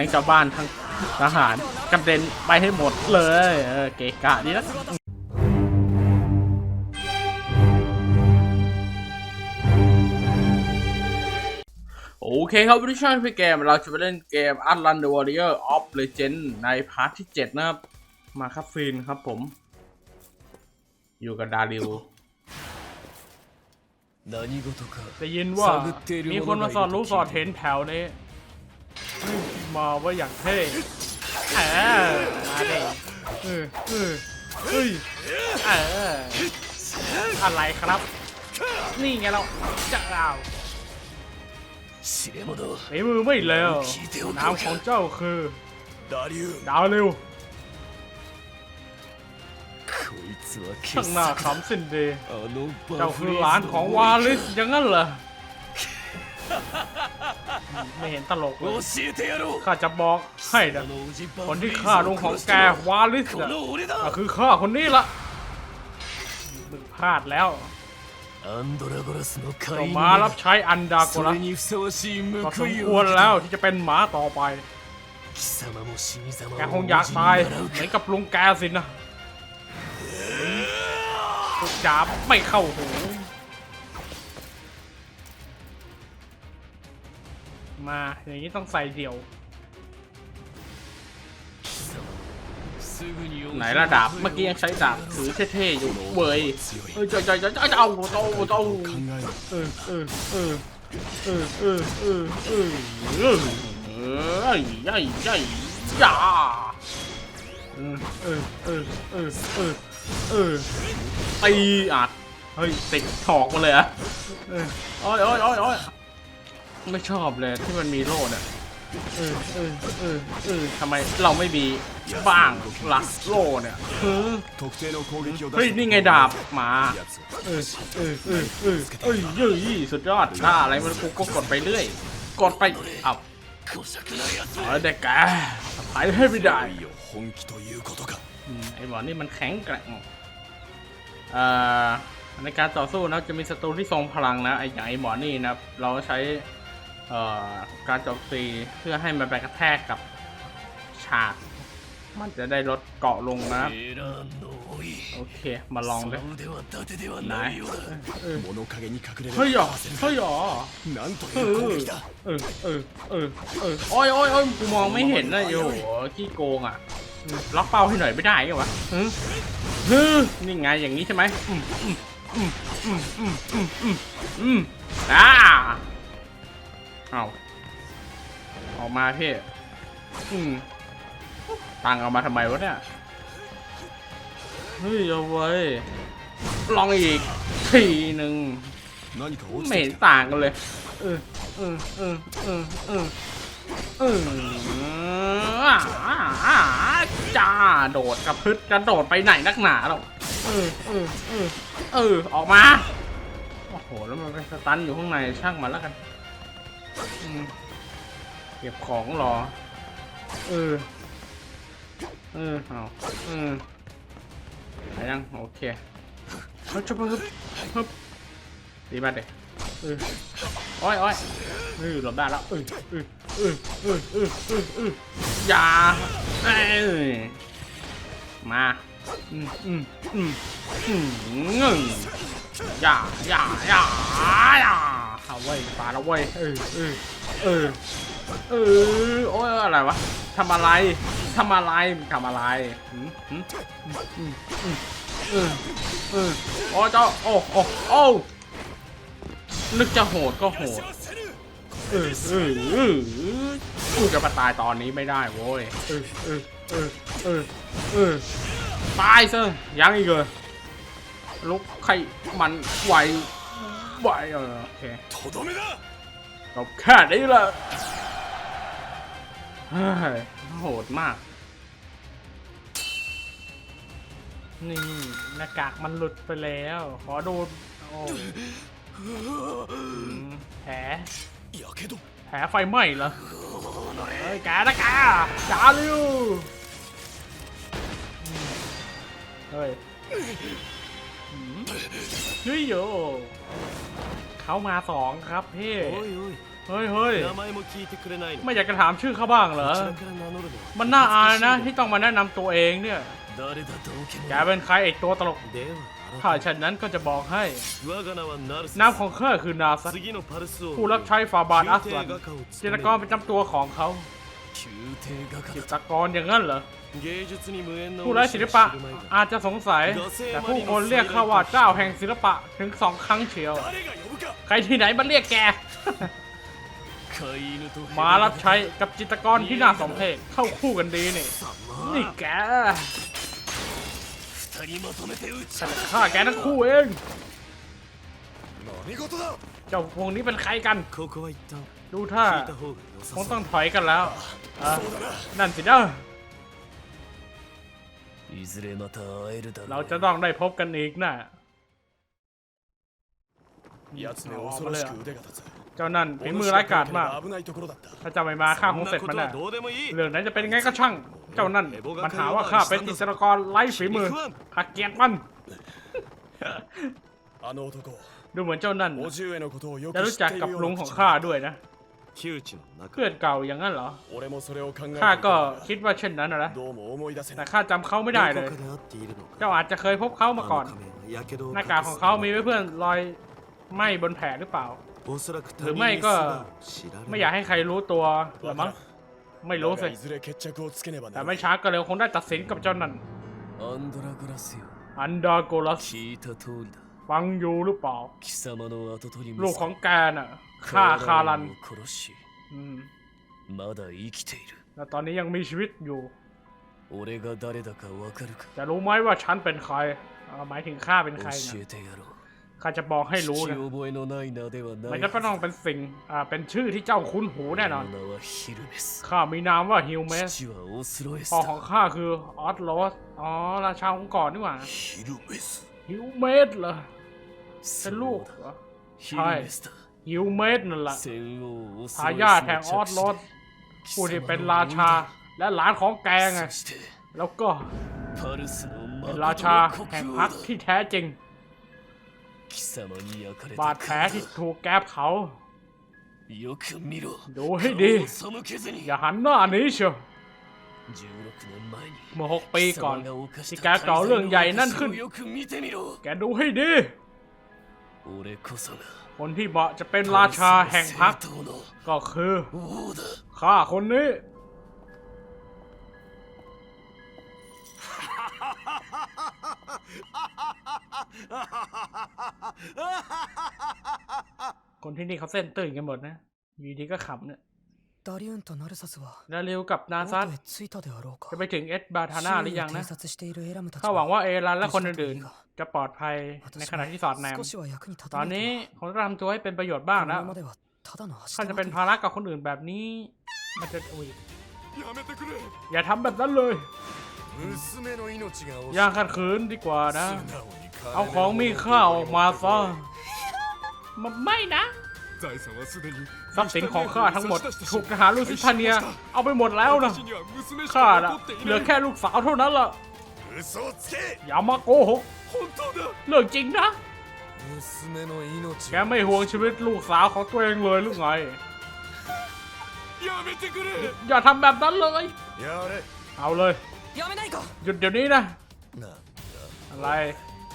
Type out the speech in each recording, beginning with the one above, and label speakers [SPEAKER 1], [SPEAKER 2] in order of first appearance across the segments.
[SPEAKER 1] ทั้งชาวบ้านทั้งทหารกระเด็นไปให้หมดเลยเอเกกะดีนะโอเคครับวิชั่นพี่เกม เราจะไปเล่นเกม Atlan the Warrior of Legend ในพาร์ทที่ 7 นะครับ มาครับฟินครับผม อยู่กับดาริวได้ยินว่า มีคนมาสอ
[SPEAKER 2] ด
[SPEAKER 1] รู้สอ
[SPEAKER 2] ด
[SPEAKER 1] เห็นแถวนี้ มาว่าอย่างเท่เออมาดิเออเออเฮ้ยเอออะไรครับ นี่ไงเราจะเอาฝีมือไม่แล้วน้ำของเจ้าคือ ดาวเร็วช่างน้าขำสิ้นดีเจ้าคือหลานของวาลิสอย่างนั้นเหรอ ไม่เห็นตลกเลยข้าจะบอกให้นะคนที่ฆ่าลุงของแกวาลิสก็คือข้าคนนี้ละมึงพลาดแล้ว
[SPEAKER 2] ต่อ
[SPEAKER 1] มารับใช้อันดาโกรั
[SPEAKER 2] ส
[SPEAKER 1] ก็สมควรแล้วที่จะเป็นหมาต่อไปแกคงอยากตายเหมือนกับลุงแกสินะจับไม่เข้าหู มา อย่างนี้ต้องใส่เดี่ยว ไหนระดับเมื่อกี้ยังใช้ดาบถือเท่ๆอยู่เว้ยเออจอยจอยจอยเอาเอาเอาเออเออเออเออเออเออเออเออเอ้ยยัยยัยยาเออเออเออเออเออเออตีอัดเฮ้ยติดถอกมาเลยอะเออโอ้ยโอ้ยโอ้ย ไม่ชอบเลยที่มันมีโลดอะเออเออเออเออทำไมเราไม่มีบ้างลักโลเนี่ยเฮ้ยนี่ไงดาบมาเออเออเออเออเอ้ยเยยสุดยอดถ้าอะไรมันกูก็กดไปเรื่อย กดไปเอาเอาเด็กแกไปให้ไม่ได้ไอ้หอนี่มันแข็งแกร่งอ่าในการต่อสู้นะจะมีศัตรูที่ทรงพลังนะไอ้อย่างไอ้หมอนี่นะเราใช้ การโจมตีเพื่อให้มันไปกระแทกกับฉาก มันจะได้ลดเกาะลงนะโอเคมาลอง
[SPEAKER 2] เล
[SPEAKER 1] ยนา
[SPEAKER 2] ย
[SPEAKER 1] เฮ้ยหรอเฮ้ยหรอเออเออเออเออเออโอ้ยโอ้ยโอ้ยกูมองไม่เห็นนะโยขี้โกงอะล็อกเป้าให้หน่อยไม่ได้เหรอวะเฮ้ยนี่ไงอย่างนี้ใช่ไหมอืมอืมอืมอืมอืมอืมอืมอ่า เอาออกมาพี่อืมตังเอามาทำไมวะเนี่ย เฮ้ยเอาไว้ลองอีกทีหนึ่งไม่เห็นต่างกันเลย เออเออเออเออเออเออจ้าโดดกระพึดกระโดดไปไหนนักหนาหรอกเออเออเออเออออกมา โอ้โห แล้วมันไปสตันอยู่ข้างในช่างมันแล้วกัน เก็บของหรอ เออ เออ เอาเออไปยัง โอเคฮ้ยจะมาฮึบฮึบดีมากเลยเออโอ้ยโอ้ยเออหลบได้แล้ว เออเออเออเออเออเออเอออย่าเอ้ยมาอืมอืมอืมอืมอืมอย่าอย่าอย่าอย่า เอาไว้ปาแล้วเว้ยเออเออเออเออโอ้ยอะไรวะทำอะไรทำอะไรทำอะไรหืมหืมอืมอืมอืมเออเออโอ้เจ้าโอ้โอ้โอ้นึกจะโหดก็โหดเออเออเออกูจะมาตายตอนนี้ไม่ได้โว้ยเออเออเออเออเออตายซะยังอีกเลยลุกใครมันไหว ไหวเออโอเค
[SPEAKER 3] เรา
[SPEAKER 1] แค่ได้ละโหดมาก นี่หน้ากากมันหลุดไปแล้ว ขอโดนโอ้แผลแผลไฟไหม้เหรอเฮ้ยกาละกาจ้าลิวเฮ้ย นี่โยเขามาสองครับพี่เฮ้ยเฮ้ยไม่อยากจะถามชื่อเขาบ้างเหรอ มันน่าอายนะที่ต้องมาแนะนำตัวเองเนี่ยแกเป็นใครเอกตัวตลกถ้าฉันนั้นก็จะบอกให้นามของข้าคือนาซัตผู้รับใช้ฟาบาทอัสลัน
[SPEAKER 2] เจิน
[SPEAKER 1] ตกรป็นจำตัวของเขา
[SPEAKER 2] เจิ
[SPEAKER 1] ตกรอย่างนั้นเหรอ ผู้ไร้ศิลปะอาจจะสงสัย แต่ผู้คนเรียกเขาว่าเจ้าแห่งศิลปะถึงสองครั้งเชียว ใครที่ไหนมาเรียกแก มารับใช้กับจิตกรที่น่าสมเพชเข้าคู่กันดีนี่ นี่แก
[SPEAKER 2] ฉัน
[SPEAKER 1] ฆ่าแกทั้งคู่เอง เจ้าพวกนี้เป็นใครกัน ดูท่าคงต้องถอยกันแล้ว นั่นสิเด้อ
[SPEAKER 2] いずれまた会えるだ
[SPEAKER 1] เรา
[SPEAKER 2] ろう
[SPEAKER 1] จะต้องได้พบกันอีกนะ
[SPEAKER 3] 奴め恐ろしく腕が立つ
[SPEAKER 1] เจ้านั่นฝีมือร้ายกาจมาก
[SPEAKER 3] 危ないところだった
[SPEAKER 1] ถ้าจะไม่มาข้าคง
[SPEAKER 2] そん
[SPEAKER 1] เสร็
[SPEAKER 2] な
[SPEAKER 1] จ
[SPEAKER 2] こ
[SPEAKER 1] มัน
[SPEAKER 2] とは
[SPEAKER 1] แน่
[SPEAKER 2] どうでもいい
[SPEAKER 1] เรื่องนั้นจะเป็นยังไงก็ช่าง เจ้านั่นมันหาว่าข้าเป็นจิตรกรไร้ฝีมือข้าเกลียดมัน
[SPEAKER 3] あの男
[SPEAKER 1] ดูเหมือนเจ้านั่น
[SPEAKER 3] おじ上のことをよ
[SPEAKER 1] จะ
[SPEAKER 3] く知
[SPEAKER 1] รู้
[SPEAKER 3] っ
[SPEAKER 1] จัก
[SPEAKER 3] てい
[SPEAKER 1] กับ
[SPEAKER 3] るよう
[SPEAKER 1] ลุง
[SPEAKER 3] な
[SPEAKER 1] ของ
[SPEAKER 3] 口
[SPEAKER 1] ข้า
[SPEAKER 3] だ
[SPEAKER 1] ด้วยนะ
[SPEAKER 2] 窮地の中
[SPEAKER 1] เพื่อนเก่าอย่างนั้นเหรอข้าก็คิดว่าเช่นนั้นนะแต่ข้าจำเขาไม่ได้เลย เจ้าอาจจะเคยพบเขามาก่อน หน้ากากของเขามีไว้เพื่อนรอยไหม้บนแผลหรือเปล่า หรือไม่ก็ไม่อยากให้ใครรู้ตัวหรือมั้งไม่รู้สิแต่ไม่ช้าก็เร็วคงได้ตัดสินกับเจ้านั่น
[SPEAKER 2] อันดากรัส
[SPEAKER 1] อันดากรัส ฟังอยู่หรือเปล่า ลูกของแกน่ะฆ่าคารันอืมแต่ตอนนี้ยังมีชีวิตอยู่แต่รู้ไหมว่าฉันเป็นใครหมายถึงข้าเป็นใครนะข้าจะบอกให้รู้นะ
[SPEAKER 2] ไม่ใช่
[SPEAKER 1] พระน้องเป็นสิ่งอ่าเป็นชื่อที่เจ้าคุ้นหูแน่นอนข้ามีนามว่าฮิลเมสพ่อของข้าคือออสโรสอ๋อราชาองค์ก่อนนี่หว่าฮิลเมสเหรอ เป็นลูกเหอ
[SPEAKER 2] ใช่ ใช่
[SPEAKER 1] ฮิวเมดนั่นแหละทายาทแห่งออสสโรดผู้ที่เป็นราชาและหลานของแกง
[SPEAKER 2] ไง
[SPEAKER 1] แล้วก็เป็นราชาแห่งพักที่แท้จริง บาดแผลที่ถูกแกบเขา ดูให้ดี อย่าหันหน้านี้เชียว เมื่อหกปีก่อน
[SPEAKER 2] น
[SPEAKER 1] ที่
[SPEAKER 2] แก
[SPEAKER 1] แก่ก่อเรื่องใหญ่นั่นขึ้นแกดูให้ดี คนที่เหมาะจะเป็นราชาแห่งพ
[SPEAKER 2] รรค
[SPEAKER 1] ก็คือข้าคนนี้คนที่นี่เขาเส้นตื่นกันหมดนะอยู่ดีก็ขับเนี่ย
[SPEAKER 4] ダリウンとナルサスは
[SPEAKER 1] แล้วเร็วกับนา
[SPEAKER 4] ボ
[SPEAKER 1] ซั
[SPEAKER 4] ー
[SPEAKER 1] ส
[SPEAKER 4] トへ着いたであろうか
[SPEAKER 1] จะไปถึงเอสบาทาน่าหรือยังนะ
[SPEAKER 4] 周囲を偵察しているエラムたち
[SPEAKER 1] ข้าหวัง
[SPEAKER 4] は
[SPEAKER 1] ว่าเอรันและคนอื่นๆ จะปลอดภัยใน
[SPEAKER 4] 私
[SPEAKER 1] ขณะที่สอดแนม
[SPEAKER 4] も少しは役に立
[SPEAKER 1] ตอน
[SPEAKER 4] たない
[SPEAKER 1] นี้
[SPEAKER 4] と
[SPEAKER 1] ผมต้องทำตัวให้เป็นประโยชน์บ้าง
[SPEAKER 4] この
[SPEAKER 1] แล้ว
[SPEAKER 4] ままではただの
[SPEAKER 1] ข้า
[SPEAKER 4] 明
[SPEAKER 1] จะ
[SPEAKER 4] 日
[SPEAKER 1] เป็น
[SPEAKER 4] の
[SPEAKER 1] ภาระกับคนอื่นแบบนี้ มันจะอุ้ย
[SPEAKER 3] やめてくれ
[SPEAKER 1] อย่าทำแบบนั้นเลย
[SPEAKER 3] 娘の命が惜しい
[SPEAKER 1] อย่าขัดขืนดีกว่านะ
[SPEAKER 3] 素直に金
[SPEAKER 1] เอาของมีค่าออกมาซะมันไม่นะ
[SPEAKER 3] 財産はすでに
[SPEAKER 1] ทรัพย์สินของข้าทั้งหมดถูกทหารลูซิทาเนีย เอาไปหมดแล้วนะข้าน่ะเหลือแค่ลูกสาวเท่านั้นล่ะอย่ามาโกหกเรื่องจริงนะ แกไม่ห่วงชีวิตลูกสาวของตัวเองเลยหรือไง อย่าทำแบบนั้นเลย เอาเลย หยุดเดี๋ยวนี้นะ อะไร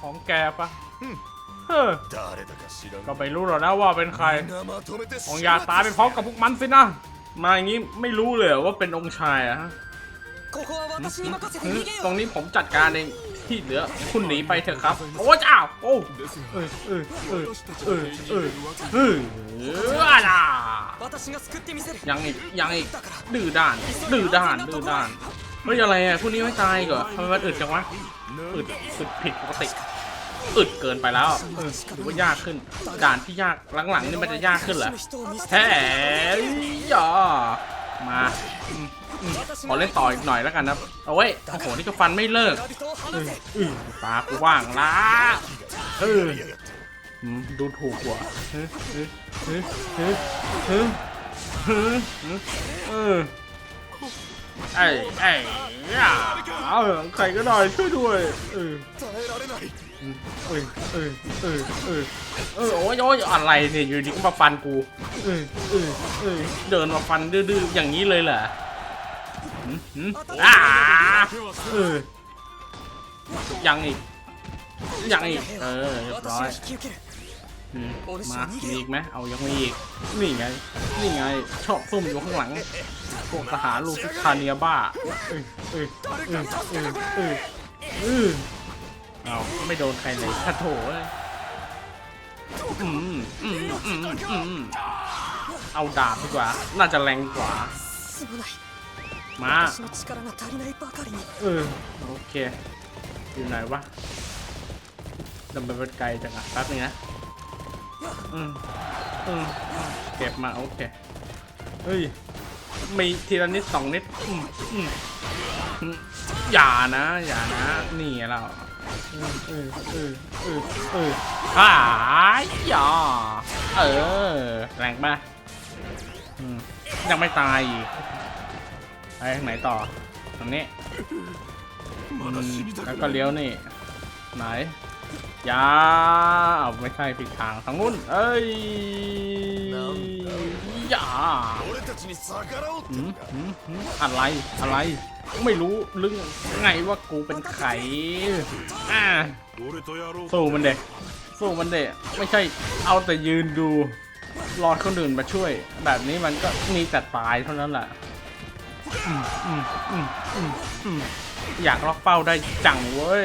[SPEAKER 1] ของแกปะ ก็ไปรู้หรอกนะว่าเป็นใคร องค์ยาตายไปพร้อมกับพวกมันสินะ มาอย่างนี้ไม่รู้เลยว่าเป็นองค์ชายอะตรงนี้ผมจัดการเองที่เหลือคุณหนีไปเถอะครับ โอ้เจ้าโอ้เออเออเออเออเออเอออะยังอีกยังอีกดื้อด้าน ดื้อด้านดื้อด้านไม่อะไรอะพวกนี้ไม่ตายก่อนทำไมมันอึดจังวะอึดอึดผิดปกติ อึดเกินไปแล้วเอหรือว่ายากขึ้น ด่านที่ยากหลังๆนี่มันจะยากขึ้นเหรอแหมยอมาขอเล่นต่ออีกหน่อยแล้วกันนะเอาไว้โอ้โหนี่ก็ฟันไม่เลิกปากว่างละดูถูกกว่าเไอ้ไอ้ยอาเหอใครก็ได้ช่วยด้วยเออเออเออเออโอ้ยโอ้ยอะไรเนี่ยอยู่ดีก็มาฟันกูเออเออเออเดินมาฟันดื้อๆอย่างนี้เลยเหรออ่าเออยังอีกยังอีกเออเรียบร้อยมามีอีกไหมเอายังมีอีกนี่ไงนี่ไงชอบซุ่มอยู่ข้างหลัง พวกทหารลูกคาเนียบ้าเออเออเออเออเออเอาไม่โดนใครเลยขะโถเลยอืมอืมอืมอืมเอาดาบดีกว่า น่าจะแรงกว่า มา เออ โอเค อยู่ไหนวะดำเนินไกลจังอะแป๊บนึงนะอืมอืมเก็บมา โอเค เฮ้ย มีทีละนิดสองนิดอย่านะ อย่านะหนีเราเออเออเออเออเอออายยอเออ แรงปะยังไม่ตายอีกไปทางไหนต่อตรงนี้แล้วก็เลี้ยวนี่ ไหน ยาเอาไม่ใช่ผิดทางทางนู้นเอ้ยยาอะไรอะไร ไม่รู้ลึงไงว่ากูเป็น
[SPEAKER 3] ไข่
[SPEAKER 1] สู้มันเด็กสู้มันเด็กไม่ใช่เอาแต่ยืนดูรอคนอื่นมาช่วย แบบนี้มันก็มีแต่ตายเท่านั้นแหละอยากล็อกเป้าได้จังเว้ย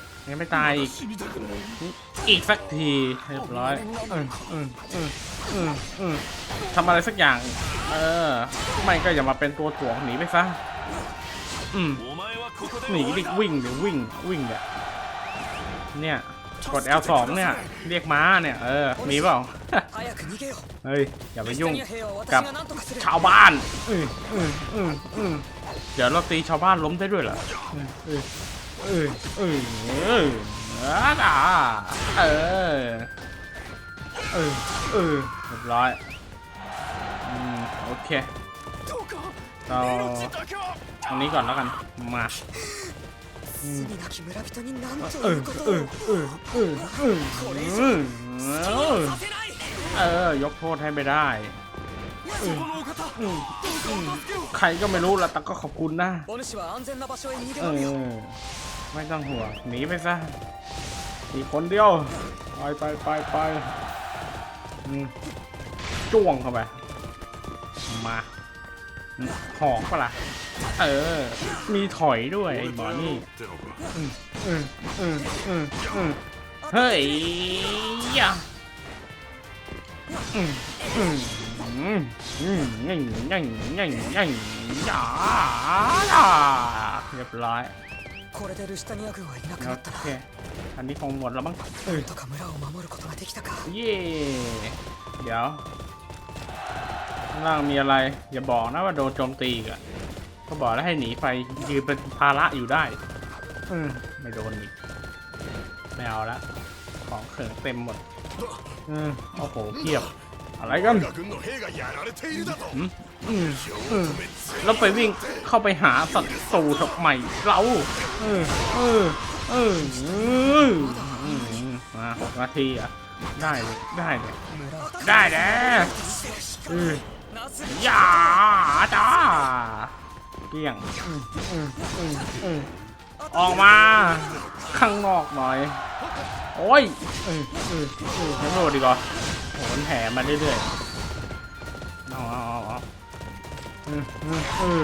[SPEAKER 1] ยังไม่ตายอีก อีกสักทีเรียบร้อยทำอะไรสักอย่าง เออ ไม่ก็อย่ามาเป็นตัวถ่วงหนีไปซะอืมหนีดิวิ่งเดี๋ยววิ่งวิ่งเนี่ยเนี่ยกด L2 เนี่ย เรียกม้าเนี่ย เออ มีเปล่า เฮ้ย อย่าไปยุ่งกับชาวบ้านเดี๋ยวเราตีชาวบ้านล้มได้ด้วยเหรอ เออเออเออเออเออเออเรียบร้อยอโอเคเราตรงนี้ก่อนแล้วกันมาเออเออเออเออเออเออยกโทษให้ไม่ได้ใครก็ไม่รู้ละแต่ก็ขอบคุณนะเออ ไม่ต้องหัวหนีไปซะหนีคนเดียวไปไปไปไปจ้วงเข้าไป มาหอกปะล่ะ เออ มีถอยด้วยไอ้
[SPEAKER 3] บ
[SPEAKER 1] อนี่เฮ้ยยะเรียบร้อย
[SPEAKER 4] これでルシタニア軍はいなく
[SPEAKER 1] โอ
[SPEAKER 4] なったな
[SPEAKER 1] เค อันนี้คงหมดแล้วมั้งเออ
[SPEAKER 4] なんとか村を守ることができたか
[SPEAKER 1] เย่เดี๋ยวข้างล่างมีอะไร อย่าบอกนะว่าโดนโจมตีอีกอะก็บอกแล้วให้หนีไปยืนเป็นภาระอยู่ได้อืมไม่โดนอีกไม่เอาละของเขิงเต็มหมดอืมโอ้โหเพียบ อะไรกันแล้วไปวิ่งเข้าไปหาสัตรูทัไใหม่เออาหกนาทีอะได้เลยได้เลยได้แน่อย่าจ้าเกี่ยงออกมา ข้างนอกหน่อย โอ้ยเออเออเออไม่โดดดีกว่า หนแผลมาเรื่อยๆเอาเอาเอาเออเออ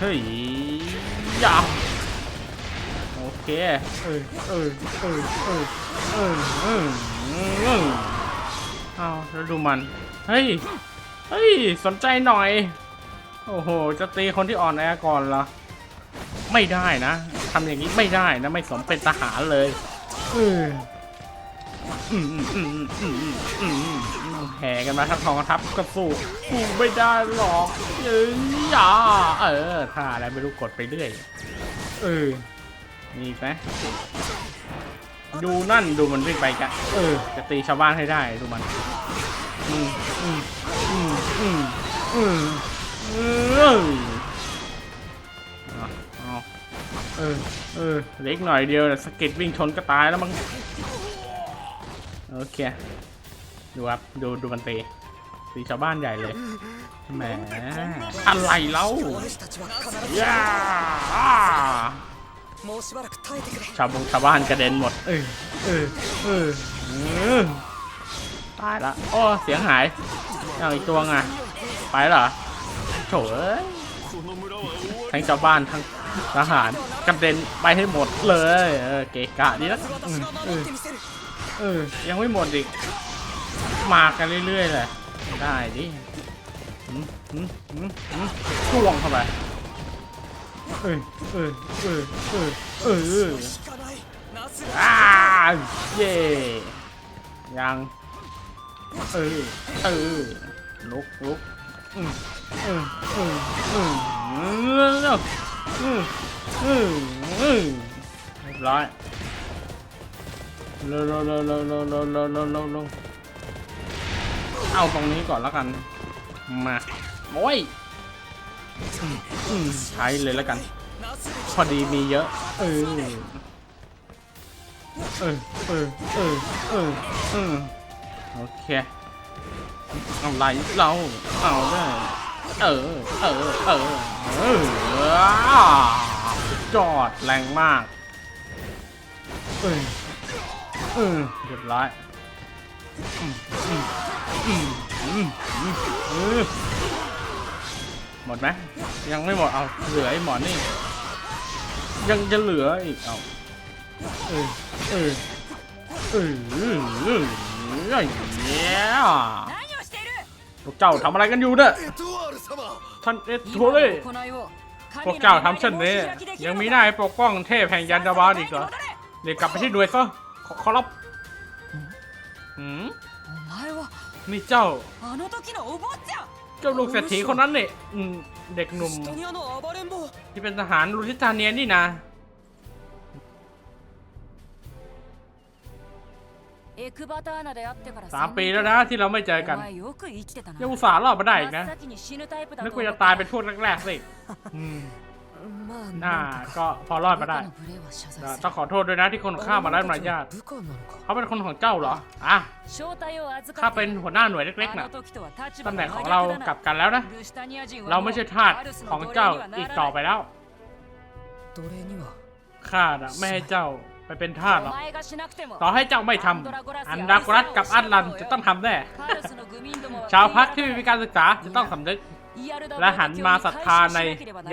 [SPEAKER 1] เฮ้ยย่าโอเคเออเออเออเออเออเออเออเอาแล้วดูมัน เฮ้ย เฮ้ย สนใจหน่อย โอ้โห จะตีคนที่อ่อนแอก่อนเหรอ ไม่ได้นะทำอย่างนี้ไม่ได้นะ ไม่สมเป็นทหารเลย เออ แห่กันมาทั้งกองทัพก็สู้สู้ไม่ได้หรอกเอ้ยอย่าเออท่าอะไรไม่รู้กดไปเรื่อยเออมีไหมดูนั่นดูมันวิ่งไปกันเออ จะตีชาวบ้านให้ได้ดูมันอืมอืมอืมอืมอืมเออเออเออเล็กหน่อยเดียวสกิดวิ่งชนก็ตายแล้วมั้ง โอเค ดูครับ ดูดูมันตีตีชาวบ้านใหญ่เลย แหม อะไรเล่าย่าชาวบงชาวบ้านกระเด็นหมด เออเออเออเออตายละโอ้เสียงหายเอาอีกตัวไงไปเหรอโถยทั้งชาวบ้านทั้งทหารกระเด็นไปให้หมดเลย เออเกะกะดีนะ เออ ยังไม่หมดอีก มากันเรื่อยๆเลยได้ดิช่วงเข้าไป เออเออเออเออเอออ้าเย่ยัง เออ เออ ลุกลุกอืมอืมอืมอืมอืมอืมอืมเรียบร้อย เร็วเร็วเร็วเร็วเร็วเร็วเร็วเร็วเร็วเร็วเอาตรงนี้ก่อนแล้วกัน มาโอ้ยใช้เลยแล้วกัน พอดีมีเยอะ เออ เออ เออ เออ เออ เออ โอเคเอาไรเรา เอาได้เออ เออ เออ เออจอดแรงมาก เออ เรียบร้อยหมดไหมยังไม่หมดเอาเหลือไอ้หมอนนี่ ยังจะเหลืออีกเอาเออเออเออไอ้เนี่ยพวกเจ้าทำอะไรกันอยู่เนี่ยท่านเอทั
[SPEAKER 5] ว
[SPEAKER 1] เล
[SPEAKER 5] ย
[SPEAKER 1] พวกเจ้าทำเช่นนี้ ยังมีหน้าปกป้องเทพแห่งยันดาบาลอีกเหรอเดี๋ยวกลับไปที่ด้วยซะ ขอขอรับหืมนี่เจ้าเจ้าลูกเศรษฐีคนนั้นเนี่ยเด็กหนุ่ม ที่เป็นทหารลูทิตาเนียนี่นะสามปีแล้วนะที่เราไม่เจอกันยังอุตส่าห์รอดมาได้อีกนะนึกว่าจะตายเป็นพวกแรกๆสิ น่าก็พอรอดมาได้ต้องขอโทษด้วยนะที่คนข้ามาได้มารยาทเขาเป็นคนของเจ้าเหรออะข้าเป็นหัวหน้าหน่วยเล็กๆนะตำแหน่งของเรากลับกันแล้วนะ เราไม่ใช่ทาสของเจ้าอีกต่อไปแล้วข้านะไม่ให้เจ้าไปเป็นทาสหรอกต่อให้เจ้าไม่ทำอันดากรัตกับอัตลันจะต้องทำแน่ ชาวพักที่มีการศึกษาจะต้องสำนึก และหันมาศรัทธาใน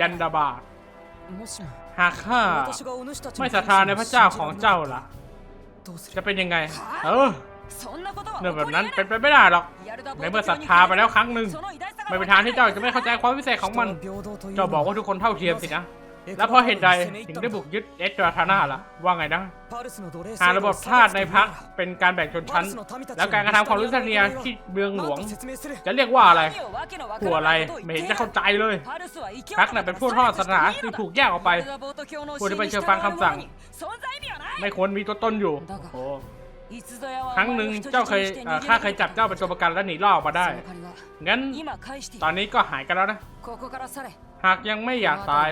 [SPEAKER 1] ยันดาบา หากข้าไม่ศรัทธาในพระเจ้าของเจ้าล่ะ จะเป็นยังไง เออเรื่องแบบนั้นเป็
[SPEAKER 5] น
[SPEAKER 1] ไปไม่ได้หรอกในเมื่อศรัทธาไปแล้วครั้งหนึ่งไม่เป็นทางที่เจ้าจะไม่เข้าใจความพิเศษของมัน เจ้าบอกว่าทุกคนเท่าเทียมสินะ แล้วพอเห็นใดถึงได้บุกยึดเอสตราธาน่าล่ะ ว่าไงนะ หาระบบทาสในพักเป็นการแบ่งชนชั้น แล้วการกระทำของลุสเนียที่เมืองหลวง จะเรียกว่าอะไรผัวอะไรไม่เห็นจะเข้าใจเลยพักน่ะเป็นผู้ทอดศาสนาที่ถูกแยกออกไปผู้ที่ไปเชื่อฟังคำสั่ง ไม่ควรมีตัวตนอยู่ครั้งหนึ่งเจ้าเคยข้าเคยจับเจ้าเป็นตัวประกันและหนีรอดมาได้ งั้นตอนนี้ก็หายกันแล้วนะ หากยังไม่อยากตาย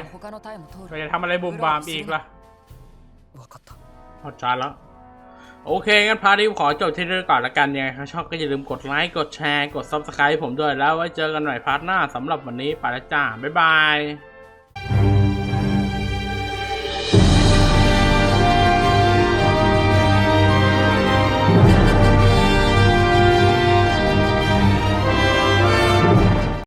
[SPEAKER 1] เรจะทำอะไรบุมบามอีกล่ะพอใจแล้วโอเคงั้นพาร์ทนี้ขอจบที่นี่ก่อนละกันยังไงครชอบก็อย่าลืมกดไลค์กดแชร์กดซับสไคร b e ผมด้วยแล้วไว้เจอกันใหม่พาร์ทหน้าสำหรับวันนี้ไปแล้วจ้าบ๊ายบาย